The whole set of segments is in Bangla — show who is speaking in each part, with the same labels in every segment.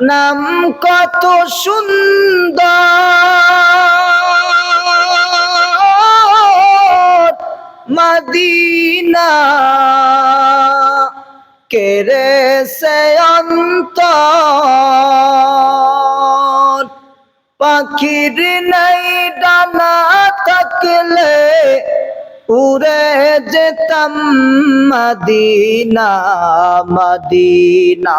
Speaker 1: নাম কত সুন্দর। মদিনা কেরে সে অন্তর। পাখির নাই ডানা থাকলে উড়ে যেতাম মদিনা মদিনা।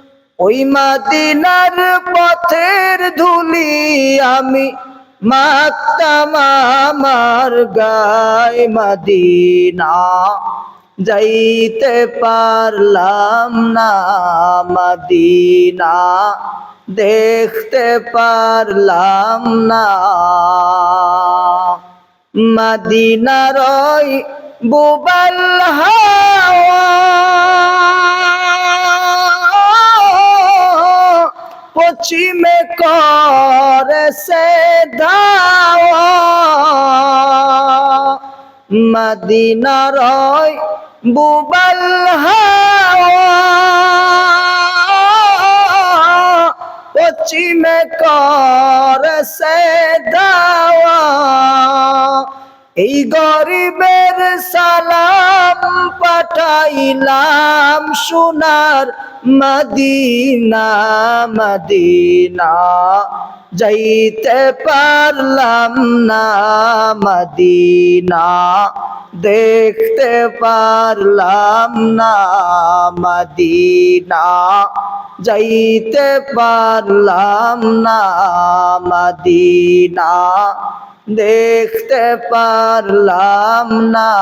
Speaker 1: ওই মাদিনার পথের ধুলি আমি মাতাম আমার গায় মাদিনা। যাইতে পারলাম না মাদিনা, দেখতে পারলাম না মদিনার বুবাল হাওয়া। পশ্চিমে করে সে ধাওয়া মদিনার ওই বুবাল হাওয়া পশ্চিমে করে সে ধাওয়া এই গরিবের সালাম পাঠাইলাম সোনার মদিনা মদিনা। যাইতে পারলাম না মদিনা, দেখতে পারলাম না মদিনা। যাইতে পারলাম না মদিনা। দেখতে পারলাম না।